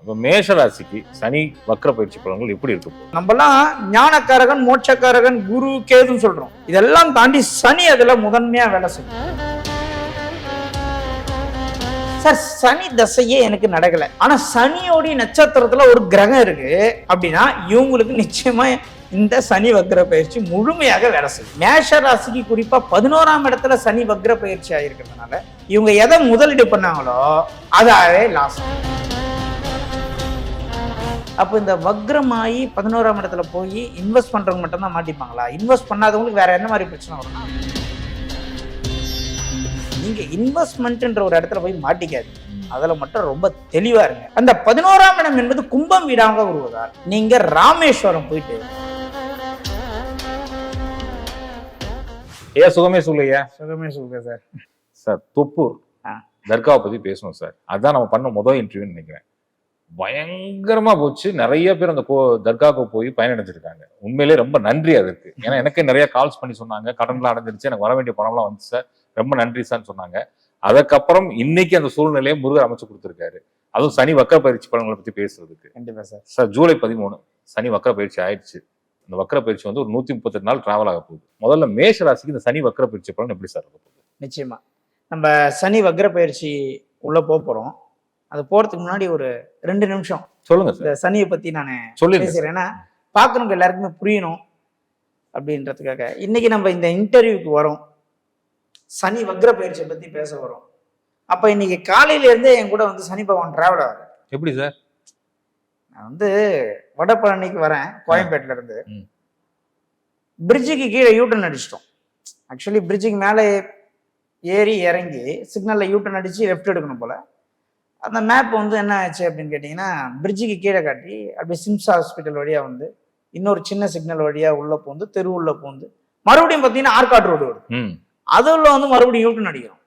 அப்போ மேஷ ராசிக்கு சனி வக்ர பயிற்சி பலன்கள் எப்படி இருக்கும் நம்மலாம் ஞானக்காரகன் மோட்சக்காரகன் குரு கேதுன்னு சொல்றோம். இதெல்லாம் தாண்டி சனி அதுல முதன்மையா வேலை செய்யும். சார் சனி தசையே எனக்கு நடக்கல. ஆனா சனியோடைய நட்சத்திரத்துல ஒரு கிரகம் இருக்கு. அப்படின்னா இவங்களுக்கு நிச்சயமா இந்த சனி வக்ர பயிற்சி முழுமையாக வேலை செய்யும். மேஷ ராசிக்கு குறிப்பா பதினோராம் இடத்துல சனி வக்ர பயிற்சி ஆயிருக்கிறதுனால இவங்க எதை முதலீடு பண்ணாங்களோ அதாவே லாஸ். அப்போ இந்த வக்ரமாயி பதினோராம் இடத்துல போய் இன்வெஸ்ட் பண்றவங்க மட்டும்தான் மாட்டிப்பாங்களா? இன்வெஸ்ட் பண்ணாதவங்களுக்கு வேற என்ன மாதிரி பிரச்சனை வரும்? நீங்க இன்வெஸ்ட்மெண்ட்ன்ற ஒரு இடத்துல போய் மாட்டிக்காது அதுல மட்டும் ரொம்ப தெளிவா இருங்க. அந்த பதினோராம் இடம் என்பது கும்பம் வீடாக வருவதால் நீங்க ராமேஸ்வரம் போயிட்டு ஐயா சுகமே சொல்லுயா சுகமே சொல்லுங்க சார். சார் தொப்பூர். தர்காவை பத்தி பேசணும் சார். அதான் நம்ம பண்ண முதல் இன்டர்வியூன்னு நினைக்கிறேன். பயங்கரமா போச்சு. நிறைய பேர் அந்த கோ தர்காவுக்கு போய் பயனடைஞ்சிருக்காங்க. உண்மையிலேயே ரொம்ப நன்றி அதுக்கு ஏன்னா எனக்கே நிறைய கால்ஸ் பண்ணி சொன்னாங்க. கடன்லாம் அடைஞ்சிருச்சு. எனக்கு வர வேண்டிய பணம்லாம் வந்துச்சு சார். ரொம்ப நன்றி சார்னு சொன்னாங்க. அதுக்கப்புறம் இன்னைக்கு அந்த சூழ்நிலையை முருகர் அமைச்சு கொடுத்துருக்காரு. அதுவும் சனி வக்கர பயிற்சி பலன்களை பத்தி பேசுறதுக்கு. கண்டிப்பா சார். சார் ஜூலை பதிமூணு. சனி வக்கர பயிற்சி ஆயிடுச்சு. இந்த வக்கர பயிற்சி வந்து ஒரு நூத்தி முப்பத்தெட்டு நாள் டிராவல் ஆக போகுது. முதல்ல மேஷ ராசிக்கு இந்த சனி வக்கர பயிற்சி பலன் எப்படி சார் இருக்க போகுது? நிச்சயமா. நம்ம சனி வக்ர பயிற்சி உள்ள போக போறோம். அது போறதுக்கு முன்னாடி ஒரு ரெண்டு நிமிஷம். சொல்லுங்க இந்த சனியை பத்தி நான் பேசுறேன். ஏன்னா பார்க்கறவங்க எல்லாருக்குமே புரியணும் அப்படின்றதுக்காக. இன்னைக்கு நம்ம இந்த இன்டர்வியூக்கு வரோம். சனி வக்ர பயிற்சியை பத்தி பேச வரோம். அப்ப இன்னைக்கு காலையில இருந்தே என் கூட வந்து சனி பகவான் டிராவல் ஆகுது எப்படி சார் நான் வந்து வடபழனிக்கு வரேன் கோயம்பேட்டில இருந்து. பிரிட்ஜுக்கு கீழே யூட்டன் அடிச்சிட்டோம். ஆக்சுவலி பிரிட்ஜுக்கு மேலே ஏறி இறங்கி சிக்னல்ல யூட்டன் அடிச்சு லெஃப்ட் எடுக்கணும் போல. அந்த மேப் வந்து என்ன ஆச்சு அப்படின்னு கேட்டிங்கன்னா பிரிட்ஜுக்கு கீழே காட்டி அப்படியே சிம்ஸ் ஹாஸ்பிட்டல் வழியா வந்து இன்னொரு சின்ன சிக்னல் வழியா உள்ள பூந்து தெரு உள்ள பூந்து மறுபடியும் பார்த்தீங்கன்னா ஆர்காட் ரோடு வருது அதுல வந்து மறுபடியும் யூட்டன் அடிக்கிறோம்.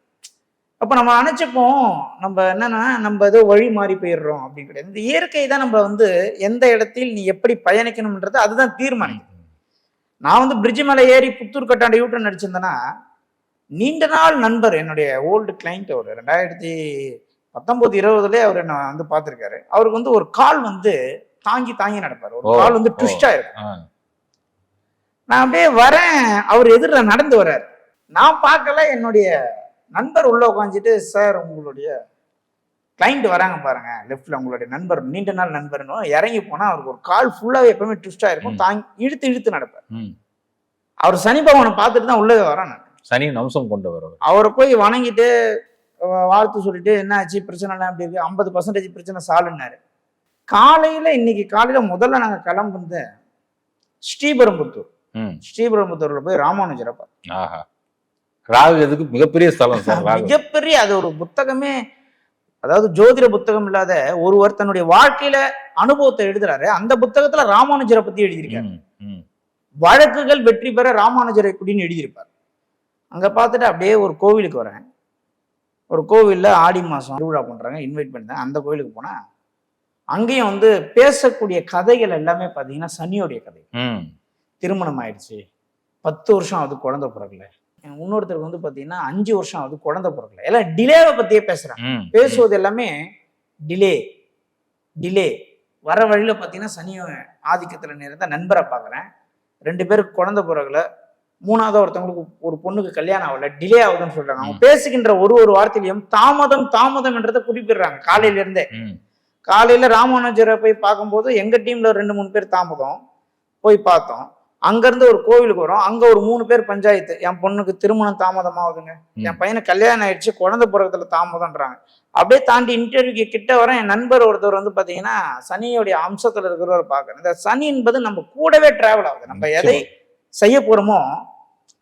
அப்ப நம்ம நினைச்சுப்போம் நம்ம என்னன்னா நம்ம ஏதோ வழி மாறி போயிடுறோம் அப்படின்னு கிடையாது. இந்த இயற்கை தான் நம்ம வந்து எந்த இடத்தில் நீ எப்படி பயணிக்கணும்ன்றது அதுதான் தீர்மானிக்கும் நான் வந்து பிரிட்ஜ் மேலே ஏறி புத்தூர் கட்டாண்ட யூட்டன் அடிச்சிருந்தேன்னா நீண்ட நாள் நண்பர் என்னுடைய ஓல்டு கிளைண்ட் அவர் ரெண்டாயிரத்தி பத்தொன்பது இருபதுல அவர் என்ன வந்து பார்த்திருக்காரு. அவருக்கு வந்து ஒரு கால் வந்து தாங்கி தாங்கி நடப்பார். ஒரு கால் வந்து ஓ. ட்விஸ்ட் ஆயிருக்கும் ஆ, நான் அப்படியே வரேன். அவர் எதிர நடந்து வர்றாரு. நான் பார்க்கல என்னுடைய நண்பர் உள்ள உட்காந்துட்டு சார் உங்களுடைய கிளைண்ட் வராங்க பாருங்க. லெஃப்ட்ல உங்களுடைய நண்பர் நீண்ட நாள் நண்பர்னு. இறங்கி போனா அவருக்கு ஒரு கால் ஃபுல்லாவே எப்பவுமே ட்விஸ்டா இருக்கும். தாங்கி இழுத்து இழுத்து நடப்பார். அவர் சனி பகவானை பார்த்துட்டு தான் உள்ளே வரேன் சனி அம்சம் கொண்டு வரவர் அவரை போய் வணங்கிட்டு வாழ்த்து சொல்லிட்டு என்ன ஆச்சு பிரச்சனை எல்லாம் எப்படி இருக்கு ஐம்பது பர்சன்டேஜ் பிரச்சனை சாலுன்னாரு. காலையில இன்னைக்கு காலையில முதல்ல நாங்க கிளம்புந்த ஸ்ரீபெரும்புத்தூர். ஸ்ரீபெரும்புத்தூர்ல போய் ராமானுஜரை பார்த்தோம். ராகு எதுக்கு? மிகப்பெரிய ஸ்தலம் சார் மிகப்பெரிய அது ஒரு புத்தகமே அதாவது ஜோதிட புத்தகம் இல்லாத ஒருவர் தன்னுடைய வாழ்க்கையில அனுபவத்தை எழுதுறாரு. அந்த புத்தகத்துல ராமானுஜரை பத்தி எழுதியிருக்காரு. வழக்குகள் வெற்றி பெற ராமானுஜரை குடின்னு எழுதியிருப்பார். அங்க பார்த்துட்டு அப்படியே ஒரு கோவிலுக்கு வரேன். ஒரு கோவில்ல ஆடி மாசம் திருவிழா பண்றாங்க இன்வைட் பண்ணேன் அந்த கோவிலுக்கு போனா அங்கேயும் வந்து பேசக்கூடிய கதைகள் எல்லாமே பாத்தீங்கன்னா சனியோடைய கதை. திருமணம் ஆயிடுச்சு. பத்து வருஷம் ஆகுது குழந்தை பிறக்கல. இன்னொருத்தருக்கு வந்து பாத்தீங்கன்னா அஞ்சு வருஷம் ஆகுது குழந்தை பிறக்கல. எல்லாம் டிலேவை பத்தியே பேசுறாங்க. ம். பேசுவது எல்லாமே டிலே டிலே வர வழியில பாத்தீங்கன்னா சனி ஆதிக்கத்துல நிறைந்த நண்பரை பார்க்குறேன் ரெண்டு பேருக்கு குழந்தை பிறகுல மூணாவது ஒருத்தவங்களுக்கு ஒரு பொண்ணுக்கு கல்யாணம் ஆகல டிலே ஆகுதுன்னு சொல்றாங்க. அவங்க பேசுகின்ற ஒரு ஒரு வார்த்தையிலையும் தாமதம் தாமதம் என்றதை குறிப்பிடுறாங்க. காலையில இருந்தே. காலையில ராமானுஜரை போய் பார்க்கும்போது எங்க டீம்ல ரெண்டு மூணு பேர் தாமதம் போய் பார்த்தோம். அங்க இருந்து ஒரு கோவிலுக்கு வரோம். அங்க ஒரு மூணு பேர் பஞ்சாயத்து. என் பொண்ணுக்கு திருமணம் தாமதமாகுதுங்க. என் பையனுக்கு கல்யாணம் ஆயிடுச்சு குழந்தை பிறகுல தாமதம்ன்றாங்க. அப்படியே தாண்டி இன்டர்வியூக்கு கிட்ட வர என் நண்பர் ஒருத்தர் வந்து பாத்தீங்கன்னா சனியோடைய அம்சத்துல இருக்கிறவர் பார்க்கறேன் இந்த சனி என்பது நம்ம கூடவே டிராவல் ஆகுது. நம்ம எதை செய்ய போறோமோ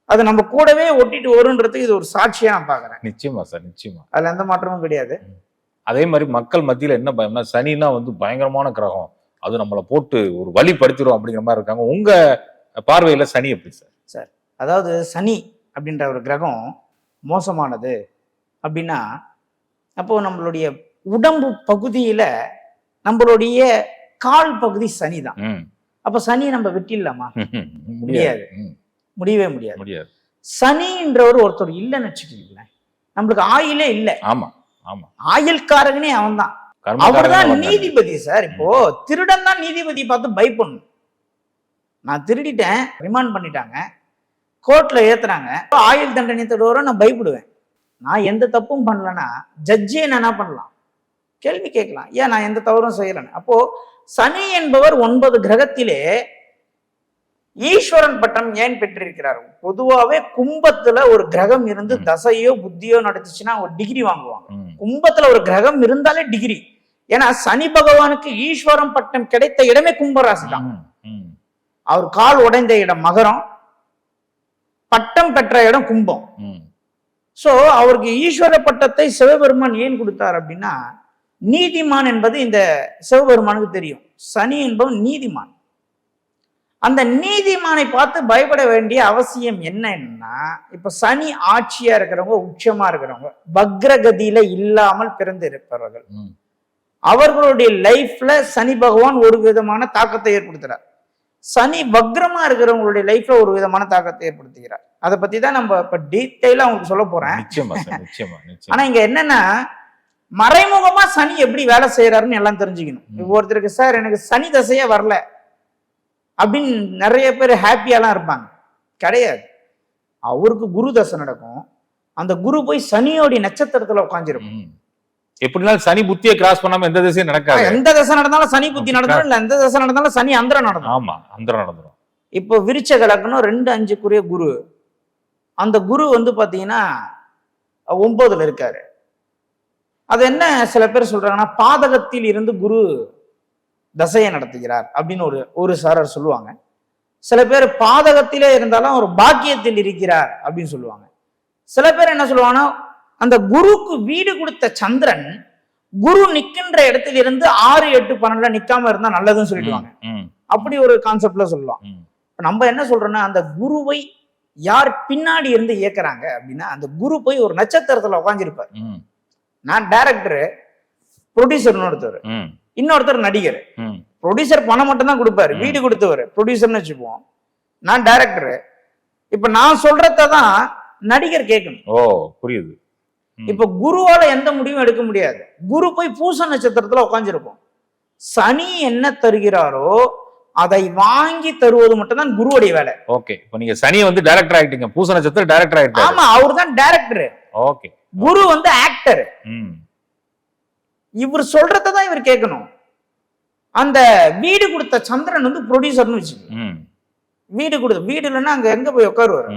அது நம்ம கூடவே ஒட்டிட்டு வருன்றதுக்கு இது ஒரு சாட்சியா நான் பாக்குறேன். நிச்சயமா சார் நிச்சயமா. அதுல எந்த மாற்றமும் கிடையாது. அதே மாதிரி மக்கள் மத்தியில என்ன பயம்னா சனினா வந்து பயங்கரமான கிரகம். அது நம்மளை போட்டு ஒரு வழி படுத்திடும் அப்படிங்கிற மாதிரி இருக்காங்க. உங்க பார்வையில சனி எப்படி சார்? அதாவது சனி அப்படின்ற ஒரு கிரகம் மோசமானது அப்படின்னா அப்போ நம்மளுடைய உடம்பு பகுதியில நம்மளுடைய கால் பகுதி சனி தான். அப்போ சனி நம்ம வெட்டிடலாமா? முடியாது. முடியவே முடியாது. முடியாது. சனின்றவர் ஒருத்தர் இல்லைன்னு வச்சுக்கீங்களேன். நம்மளுக்கு ஆயிலே இல்லை. ஆமா ஆமா. ஆயுள்காரகனே அவன் தான் அவர்தான் வந்தாரு. நீதிபதி சார். இப்போ திருடன் தான் நீதிபதி பார்த்து பயப்படணும். நான் திருடிட்டேன் ரிமாண்ட் பண்ணிட்டாங்க. கோர்ட்ல ஏத்துறாங்க. ஆயுள் தண்டனை தருவாரோ நான் பயப்படுவேன். நான் எந்த தப்பும் பண்ணலன்னா ஜட்ஜே நான் என்ன பண்ணலாம்? கேள்வி கேட்கலாம். ஏன் நான் எந்த தவறும் செய்யலன்னு? அப்போ சனி என்பவர் ஒன்பது கிரகத்திலே ஈஸ்வரன் பட்டம் ஏன் பெற்றிருக்கிறார்? பொதுவாவே கும்பத்துல ஒரு கிரகம் இருந்து. தசையோ புத்தியோ நடத்துச்சுன்னா ஒரு டிகிரி வாங்குவாங்க. கும்பத்துல ஒரு கிரகம் இருந்தாலே டிகிரி ஏன்னா சனி பகவானுக்கு ஈஸ்வரம் பட்டம் கிடைத்த இடமே கும்பராசி தான் அவர் கால் உடைந்த இடம் மகரம் பட்டம் பெற்ற இடம் கும்பம். சோ அவருக்கு ஈஸ்வர பட்டத்தை சிவபெருமான் ஏன் கொடுத்தார் அப்படின்னா நீதிமான் என்பது இந்த சிவபெருமானுக்கு தெரியும். சனி என்பவன் நீதிமான். அந்த நீதிமானை பார்த்து பயப்பட வேண்டிய அவசியம் என்னன்னா இப்ப சனி ஆட்சியா இருக்கிறவங்க உச்சமா இருக்கிறவங்க வக்ரகதியில இல்லாமல் பிறந்து இருப்பவர்கள் ம். அவர்களுடைய லைஃப்ல சனி பகவான் ஒரு விதமான தாக்கத்தை ஏற்படுத்துறார். சனி வக்ரமா இருக்கிறவங்களுடைய லைஃப்ல ஒரு விதமான தாக்கத்தை ஏற்படுத்துகிறார். அதை பத்தி தான் நம்ம இப்ப டீட்டெயிலா உங்களுக்கு சொல்ல போறேன். ஆனா இங்க என்னன்னா மறைமுகமா சனி எப்படி வேலை செய்யறாருன்னு எல்லாம் தெரிஞ்சுக்கணும். ஒருத்தருக்கு சார் எனக்கு சனி தசையே வரல. அப்படின்னு நிறைய பேர் ஹாப்பியாலாம் இருப்பாங்க. கிடையாது. அவருக்கு குரு தசை நடக்கும். அந்த குரு போய் சனியோடைய நட்சத்திரத்துல உட்காந்துருக்கும். எப்படினாலும் சனி புத்தியை கிராஸ் பண்ணாம எந்த திசையும் நடக்காது. எந்த தசை நடந்தாலும் சனி புத்தி நடந்தாலும் இல்ல எந்த தசை நடந்தாலும் சனி அந்தரம் நடக்கும் ஆமா அந்தரம் நடந்துரும். இப்போ விருச்சக லக்னம் ரெண்டு அஞ்சுக்குரிய குரு. அந்த குரு வந்து பாத்தீங்கன்னா ஒன்பதுல இருக்காரு. அது என்ன சில பேர் சொல்றாங்கன்னா பாதகத்தில் இருந்து குரு தசையை நடத்துகிறார் அப்படின்னு ஒரு ஒரு சாரர் சொல்லுவாங்க. சில பேர் பாதகத்திலே இருந்தாலும் ஒரு பாக்கியத்தில் இருக்கிறார் அப்படின்னு சொல்லுவாங்க. சில பேர் என்ன சொல்லுவாங்கன்னா அந்த குருக்கு வீடு கொடுத்த சந்திரன் குரு நிக்கின்ற இடத்துல இருந்து ஆறு எட்டு பன்னெண்டுல நிக்காம இருந்தா நல்லதுன்னு சொல்லிடுவாங்க. அப்படி ஒரு கான்செப்ட்ல சொல்லலாம். நம்ம என்ன சொல்றோம்னா அந்த குருவை யார் பின்னாடி இருந்து இயக்குறாங்க அப்படின்னா அந்த குரு போய் ஒரு நட்சத்திரத்துல உட்காந்துருப்பார் நான் டைரக்டர் ப்ரொடியூசர்னு ஒருத்தர். இன்னொருத்தர் நடிகர். ப்ரொடியூசர் பணம் மட்டும் தான் கொடுப்பாரு. வீடு கொடுத்தவர். ப்ரொடியூசர்னு வச்சுப்போம். நான் டைரக்டர் இப்ப நான் சொல்றத தான் நடிகர் கேட்கணும். ஓ புரியுது. இப்ப குருவால எந்த முடிவும் எடுக்க முடியாது. குரு போய் பூச நட்சத்திரத்துல உட்காந்துருப்போம் சனி என்ன தருகிறாரோ அதை வாங்கி தருவது மட்டும்தான் குருவுடைய வேலை. ஓகே. இப்போ நீங்க சனியை வந்து டைரக்டர் ஆயிட்டீங்க. பூச நட்சத்திரம் டைரக்டர் ஆயிட்டாரு. ஆமா அவர் தான் டைரக்டர் ஓகே. குரு வந்து ஆக்டர் இவர் சொல்றதை தான் இவர் கேட்கணும். அந்த வீடு கொடுத்த சந்திரன் வந்து ப்ரொடியூசர்னு வச்சுக்கோங்க. ம். வீடு கொடுத்த வீடு இல்லைன்னா அங்க எங்க போய் உட்காருவாரு?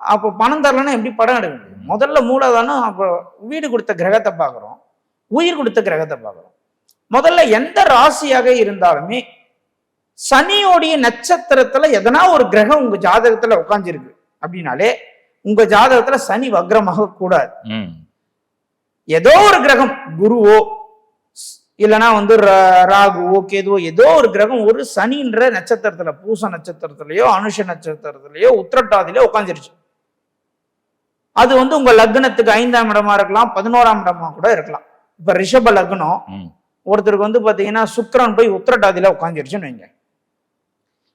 அப்போ பணம் தரலன்னா எப்படி படம் எடுக்க முடியும்? முதல்ல மூலதானம் அப்போ வீடு கொடுத்த கிரகத்தை பார்க்குறோம். உயிர் கொடுத்த கிரகத்தை பார்க்குறோம். முதல்ல எந்த ராசியாக இருந்தாலுமே சனியோடைய நட்சத்திரத்துல எதனா ஒரு கிரகம் உங்க ஜாதகத்துல உட்காந்துருக்கு அப்படின்னாலே உங்க ஜாதகத்துல சனி வக்ரமாக கூடாது. ஏதோ ஒரு கிரகம் குருவோ இல்லைன்னா வந்து ராகுவோ கேதுவோ ஏதோ ஒரு கிரகம் ஒரு சனின்ற நட்சத்திரத்துல பூச நட்சத்திரத்திலயோ அனுஷ நட்சத்திரத்திலயோ உத்திரட்டாதிலயோ உட்காந்துருச்சு அது வந்து உங்க லக்னத்துக்கு ஐந்தாம் இடமா இருக்கலாம் பதினோராம் இடமா கூட இருக்கலாம். இப்ப ரிஷப லக்னம் ஒருத்தருக்கு வந்து பாத்தீங்கன்னா சுக்கிரன் போய் உத்திரட்டாதியில உட்காந்துருச்சுன்னு வைங்க.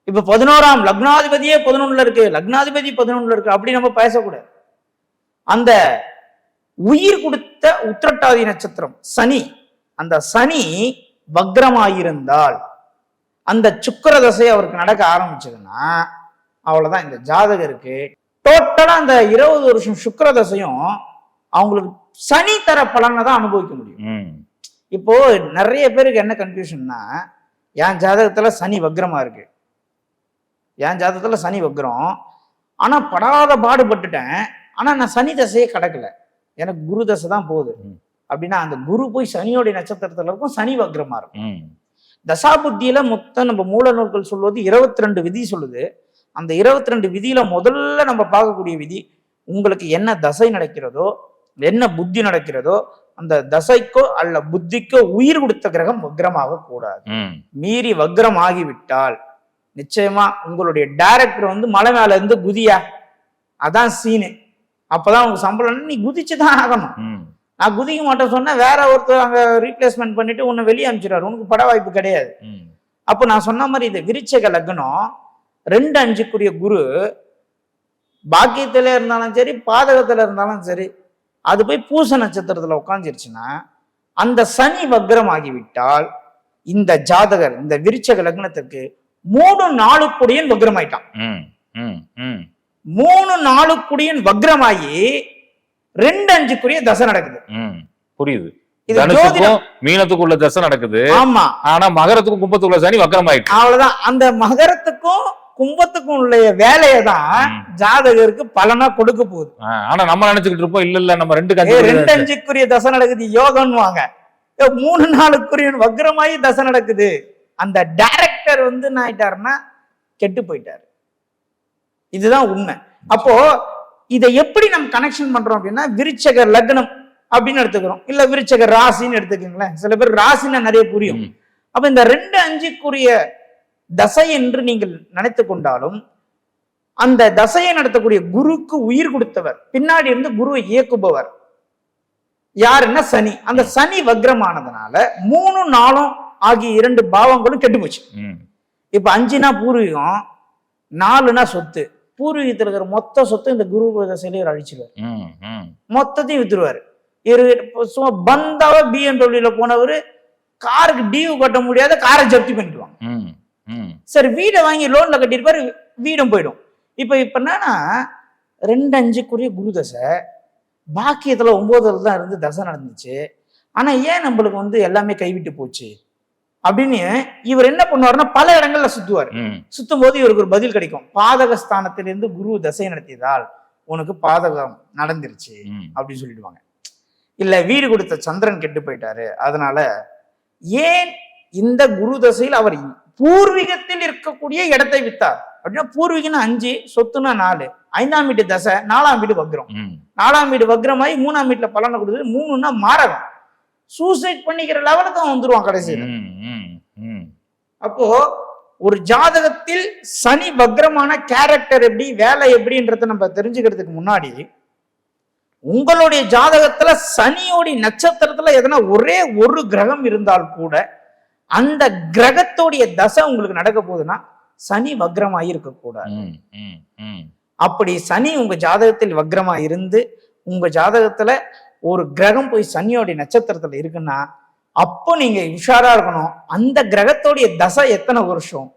இப்ப பதினோராம் லக்னாதிபதியே பதினொன்னுல இருக்கு லக்னாதிபதி பதினொன்னுல இருக்கு அப்படி நம்ம பேசக்கூடாது. அந்த உயிர் கொடுத்த உத்திரட்டாதி நட்சத்திரம் சனி. அந்த சனி வக்ரமாயிருந்தால் அந்த சுக்கிர தசை அவருக்கு நடக்க ஆரம்பிச்சதுன்னா அவ்வளவுதான். இந்த ஜாதகருக்கு டோட்டலா அந்த இருபது வருஷம் சுக்கிர தசையும் அவங்களுக்கு சனி தர பலனை தான் அனுபவிக்க முடியும். இப்போ நிறைய பேருக்கு என்ன கன்ஃபியூஷன்னா என் ஜாதகத்துல சனி வக்ரமா இருக்கு. என் ஜாதகத்துல சனி வக்ரம். ஆனா படாத பாடுபட்டுட்டேன். ஆனா நான் சனி தசையே கடக்கல. எனக்கு குரு தசை தான் போகுது. அப்படின்னா அந்த குரு போய் சனியோடைய நட்சத்திரத்துல இருக்கும் சனி வக்ரமா இருக்கும். ம். தசாபுத்தியில மொத்தம் நம்ம மூல நூல்கள் சொல்வது இருபத்தி ரெண்டு விதி சொல்லுது. அந்த இருபத்தி ரெண்டு விதியில முதல்ல நம்ம பார்க்கக்கூடிய விதி உங்களுக்கு என்ன தசை நடக்கிறதோ என்ன புத்தி நடக்கிறதோ அந்த தசைக்கோ அல்ல புத்திக்கோ உயிர் கொடுத்த கிரகம் வக்ரமாக கூடாது. மீறி வக்ரம் ஆகிவிட்டால் நிச்சயமா உங்களுடைய டைரக்டர் வந்து மலை மேல இருந்து குதியா? அதான் சீனு. அப்பதான் உங்க சம்பளம் நீ குதிச்சு தான் ஆகணும் நான் குதிக்க மாட்டேன் சொன்னா வேற ஒருத்தர் அங்க ரீப்ளேஸ்மெண்ட் பண்ணிட்டு உன்னை வெளியே அனுப்பிச்சிடாரு உனக்கு பட வாய்ப்பு கிடையாது. அப்போ நான் சொன்ன மாதிரி இந்த விருச்சக லக்னம் ரெண்டு அஞ்சுக்குரிய குரு பாக்கியத்துல இருந்தாலும் சரி பாதகத்துல இருந்தாலும் சரி அது போய் பூச நட்சத்திரத்துல உட்காந்துருச்சுன்னா அந்த சனி வக்ரம் ஆகிவிட்டால் இந்த ஜாதகர் இந்த விருச்சக லக்னத்துக்கு மூணு நாளுக்குடியன் வக்ரமாயிட்டான். ம். ம். ம். மூணு நாளுக்குடியன் வக்ரமாகி ரெண்டு அஞ்சுக்குரிய தசை நடக்குது. புரியுது. மீனத்துக்குள்ள தசை நடக்குது. ஆமா. ஆனா மகரத்துக்கும் கும்பத்துக்குள்ள சனி வக்கரமாயிட்டு அவ்வளவுதான். அந்த மகரத்துக்கும் கும்பத்துக்கும் உள்ள வேலையை தான். ஜாதகருக்கு பலனா கொடுக்க போகுது. ஆனா நம்ம நினைச்சுக்கிட்டு இருப்போம் இல்ல இல்ல நம்ம ரெண்டு ரெண்டு அஞ்சுக்குரிய தசை நடக்குது யோகம்னுவாங்க மூணு நாளுக்குரிய வக்ரமாயி தசை நடக்குது. அந்த டைரக்டர் வந்து என்ன ஆயிட்டாருன்னா கெட்டு போயிட்டாரு. இதுதான் உண்மை. அப்போ இதை எப்படி நம்ம கனெக்ஷன் பண்றோம் அப்படின்னா விருச்சக லக்னம் அப்படின்னு எடுத்துக்கிறோம். இல்ல விருச்சக ராசின்னு எடுத்துக்கோங்களேன். சில பேர் ராசின்னா நிறைய புரியும். அப்ப இந்த ரெண்டு அஞ்சுக்குரிய தசை என்று நீங்கள் நினைத்து கொண்டாலும் அந்த தசையை நடத்தக்கூடிய குருக்கு உயிர் கொடுத்தவர். பின்னாடி இருந்து குருவை இயக்குபவர். யாருன்னா சனி. அந்த சனி வக்ரமானதுனால மூணு நாளும் ஆகிய இரண்டு பாவங்களும் கெட்டு போச்சு. இப்ப அஞ்சுனா பூர்வீகம் நாலுனா சொத்து. பூர்வீகத்தில் இருக்கிற மொத்த சொத்து இந்த குரு தசையில இவர் அழிச்சிருவார். மொத்தத்தையும் வித்துருவாரு. இப்ப சும்மா பந்தாவா பிஎன்டபிள்யூல போனவர் காருக்கு டியூ கட்ட முடியாத காரை ஜப்தி பண்ணிடுவாங்க. சரி வீடை வாங்கி லோன்ல கட்டியிருப்பாரு வீடும் போயிடும். இப்ப இப்ப என்னன்னா ரெண்டு அஞ்சுக்குரிய குரு தசை பாக்கியத்துல ஒன்பதுல தான் இருந்து தசை நடந்துச்சு. ஆனா ஏன் நம்மளுக்கு வந்து எல்லாமே கைவிட்டு போச்சு? அப்படின்னு இவர் என்ன பண்ணுவாருன்னா பல இடங்கள்ல சுத்துவார். சுத்தும் போது இவருக்கு ஒரு பதில் கிடைக்கும். பாதக ஸ்தானத்திலிருந்து குரு தசை நடத்தியதால் உனக்கு பாதகம் நடந்துருச்சு அப்படின்னு சொல்லிடுவாங்க. இல்ல வீடு கொடுத்த சந்திரன் கெட்டு போயிட்டாரு. அதனால ஏன் இந்த குரு தசையில் அவர் பூர்வீகத்தில் இருக்கக்கூடிய இடத்தை வித்தார் அப்படின்னா பூர்வீகம்னா அஞ்சு சொத்துனா நாலு. ஐந்தாம் வீட்டு தசை நாலாம் வீடு வக்ரம். நாலாம் வீடு வக்ரமாயி மூணாம் வீட்டுல பலனை கொடுக்குது மூணுன்னா மாரகம். சூசைட் பண்ணிக்கிற லெவலுக்கு அவன் வந்துருவான் கடைசியில். அப்போ ஒரு ஜாதகத்தில் சனி வக்ரமான கேரக்டர் எப்படி வேலை எப்படின்றத நம்ம தெரிஞ்சுக்கிறதுக்கு முன்னாடி உங்களுடைய ஜாதகத்துல சனியோடைய நட்சத்திரத்துல எதனா ஒரே ஒரு கிரகம் இருந்தால் கூட அந்த கிரகத்தோடைய தசை உங்களுக்கு நடக்க போகுதுன்னா சனி வக்ரமாகி இருக்கக்கூடாது அப்படி சனி உங்க ஜாதகத்தில் வக்ரமா இருந்து உங்க ஜாதகத்துல ஒரு கிரகம் போய் சனியோடைய நட்சத்திரத்துல இருக்குன்னா அப்போ நீங்க உஷாரா இருக்கணும். அந்த கிரகத்தோடைய தசை எத்தனை வருஷம்?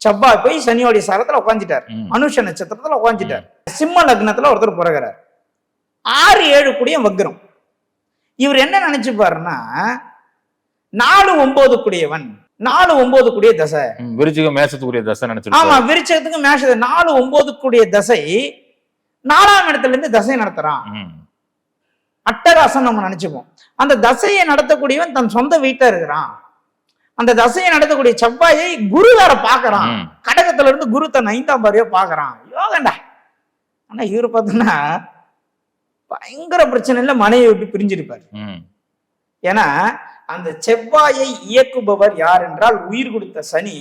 செவ்வாய் போய் சனியோடைய சாரத்துல உட்காந்துட்டார் ம். அனுஷ நட்சத்திரத்துல உட்காந்துட்டார் சிம்ம லக்னத்துல ஒருத்தர் பிறகுறார். ஆறு ஏழு கூடிய வக்ரம். இவர் என்ன நினைச்சு பாருன்னா நாலு ஒன்பது கூடியவன். நாலு ஒன்பது கூடிய தசை. விருச்சிகம் மேசத்துக்குரிய தசை ஆமா நினைச்சிருக்கோம் விருச்சகத்துக்கு மேஷ நாலு ஒன்பது கூடிய தசை நாலாம் இடத்துல இருந்து தசை நடத்துறான். அட்டகாசம் நம்ம நினைச்சுப்போம் அந்த தசையை நடத்தக்கூடியவன் தன் சொந்த வீட்டுல இருக்கிறான். அந்த தசையை நடத்தக்கூடிய செவ்வாயை குரு வேற பாக்குறான் ம். கடகத்துல இருந்து குரு தன் ஐந்தாம் பாரியா பாக்குறான் யோகண்டா ஆனா இவரு பார்த்தோன்னா பயங்கர பிரச்சனையில மனைவி விட்டு பிரிஞ்சிருப்பாரு. ஏன்னா அந்த செவ்வாயை இயக்குபவர் யார் என்றால் உயிர் கொடுத்த சனி.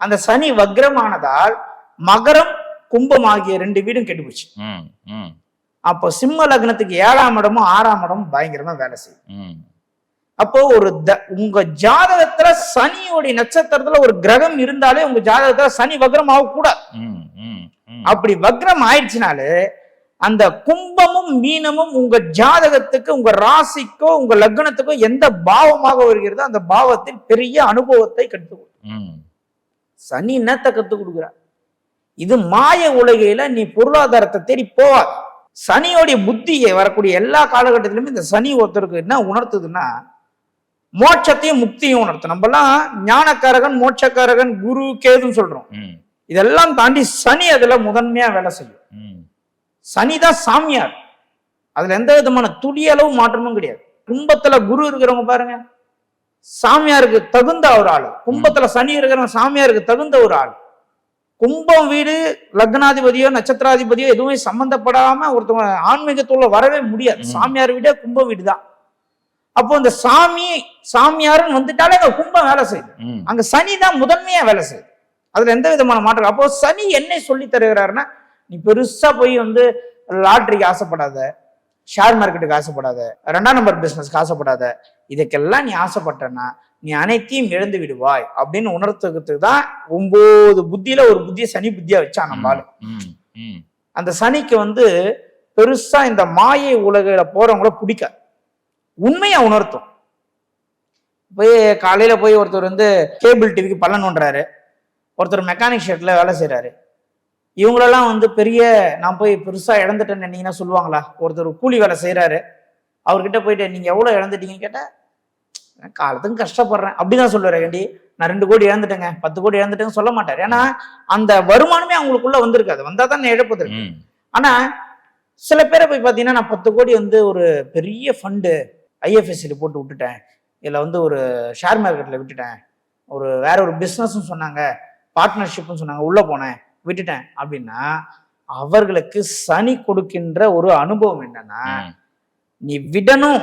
அந்த சனி வக்ரமானதால் மகரம் கும்பம் ஆகிய ரெண்டு வீடும் கெட்டு போச்சு அப்போ சிம்ம லக்னத்துக்கு ஏழாம் இடமும் ஆறாம் இடமும் பயங்கரமா வேலை செய்யும். அப்போ ஒரு த- உங்க ஜாதகத்துல சனியோடைய நட்சத்திரத்துல ஒரு கிரகம் இருந்தாலே உங்க ஜாதகத்துல சனி வக்ரம் ஆகக்கூடாது அப்படி வக்ரம் ஆயிடுச்சுனாலே அந்த கும்பமும் மீனமும் உங்க ஜாதகத்துக்கு உங்க ராசிக்கோ உங்க லக்னத்துக்கோ எந்த பாவமாக வருகிறதோ அந்த பாவத்தில் பெரிய அனுபவத்தை கற்றுக் கொடுக்கும். சனி என்னத்தை கத்துக் கொடுக்குறார்? இது மாய உலகையில நீ பொருளாதாரத்தை தேடி போவார் சனியோடைய புத்தியை வரக்கூடிய எல்லா காலகட்டத்திலுமே இந்த சனி ஒருத்தருக்கு என்ன உணர்த்துதுன்னா மோட்சத்தையும் முக்தியும் உணர்த்தும். நம்மலாம் ஞானக்காரகன் மோட்சக்காரகன் குரு கேதுன்னு சொல்றோம். இதெல்லாம் தாண்டி சனி அதுல முதன்மையா வேலை செய்யும். சனிதான் சாமியார். அதுல எந்த விதமான துளியளவு மாற்றமும் கிடையாது. கும்பத்துல குரு இருக்கிறவங்க பாருங்க. சாமியாருக்கு தகுந்த ஒரு ஆள். கும்பத்துல சனி இருக்கிறவங்க சாமியாருக்கு தகுந்த ஒரு ஆள். கும்பம் வீடு லக்னாதிபதியோ நட்சத்திராதிபதியோ எதுவுமே சம்பந்தப்படாம ஒருத்தவங்க ஆன்மீகத்துள்ள வரவே முடியாது. சாமியார் வீடே கும்ப வீடு தான் அப்போ இந்த சாமி சாமியாருன்னு வந்துட்டாலே அங்க கும்பம் வேலை செய்யுது. அங்க சனி தான் முதன்மையா வேலை செய்யுது. அதுல எந்த விதமான மாற்றம்? அப்போ சனி என்ன சொல்லி தருகிறாருன்னா நீ பெருசா போய் வந்து லாட்டரிக்கு ஆசைப்படாத ஷேர் மார்க்கெட்டுக்கு ஆசைப்படாத ரெண்டாம் நம்பர் பிசினஸ்க்கு ஆசைப்படாத இதுக்கெல்லாம் நீ ஆசைப்பட்டனா நீ அனைத்தையும் இழந்து விடுவாய் அப்படின்னு உணர்த்துறதுக்கு தான் ஒன்பது புத்தியில ஒரு புத்தியை சனி புத்தியா வச்சான் நம்ம ஆளு. ம் ம். அந்த சனிக்கு வந்து பெருசா இந்த மாயை உலகில போறவங்கள பிடிக்காது. உண்மையை உணர்த்தும். போய் காலையில போய் ஒருத்தர் வந்து கேபிள் டிவிக்கு பள்ளம் நோண்டுறாரு. ஒருத்தர் மெக்கானிக் ஷெட்ல வேலை செய்றாரு. இவங்களெல்லாம் வந்து பெரிய நான் போய் பெருசா இழந்துட்டேன்னு நினைங்கன்னா சொல்லுவாங்களா? ஒருத்தர் கூலி வேலை செய்றாரு. அவர்கிட்ட போயிட்டு நீங்க எவ்வளவு இழந்துட்டீங்கன்னு கேட்டா "நான் காலத்துக்கும் கஷ்டப்படுறேன். அப்படிதான் சொல்லுவாரு கண்டி நான் ரெண்டு கோடி இழந்துட்டேங்க. பத்து கோடி இழந்துட்டேன்னு சொல்ல மாட்டாரு. ஏன்னா அந்த வருமானமே அவங்களுக்குள்ள வந்திருக்காது. வந்தா தான் இழப்பது இருக்கு. ம். ஆனா சில பேரை போய் பார்த்தீங்கன்னா நான் பத்து கோடி வந்து ஒரு பெரிய ஃபண்டு ஐஎஃப்எஸ்சியில் போட்டு விட்டுட்டேன். இதில் வந்து ஒரு ஷேர் மார்க்கெட்டில் விட்டுட்டேன். ஒரு வேற ஒரு பிஸ்னஸ்ன்னு சொன்னாங்க. பார்ட்னர்ஷிப்னு சொன்னாங்க. உள்ளே போனேன். விட்டுட்டேன். அப்படின்னா அவர்களுக்கு சனி கொடுக்கின்ற ஒரு அனுபவம் என்னன்னா. நீ விடணும்.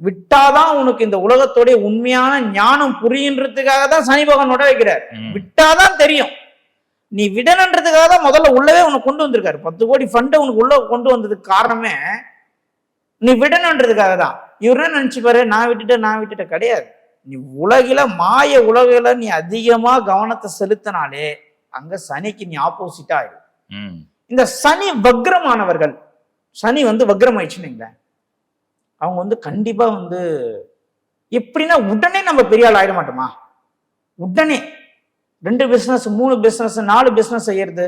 விட்டாதான் உனக்கு இந்த உலகத்தோடைய உண்மையான ஞானம் புரியுன்றதுக்காக தான் சனி பகவான் விட வைக்கிறார். விட்டாதான் தெரியும். நீ விடணுன்றதுக்காக தான் முதல்ல உள்ளவே உனக்கு கொண்டு வந்திருக்காரு. பத்து கோடி ஃபண்டை உனக்கு உள்ள கொண்டு வந்ததுக்கு காரணமே நீ விடணுன்றதுக்காக தான். இவர் என்ன நினைச்சுப்பாரு? நான் விட்டுட்டேன் நான் விட்டுட்டேன். கிடையாது. நீ உலகில மாய உலகில நீ அதிகமா கவனத்தை செலுத்தினாலே அங்க சனிக்கு நீ ஆப்போசிட்டா ஆயிடும். இந்த சனி வக்ரமானவர்கள் சனி வந்து வக்ரம் ஆயிடுச்சுன்னு. அவங்க வந்து கண்டிப்பா வந்து எப்படின்னா உடனே நம்ம பெரிய ஆள் ஆயிட மாட்டோமா? உடனே. ரெண்டு பிசினஸ் மூணு பிசினஸ் நாலு பிசினஸ் செய்யறது.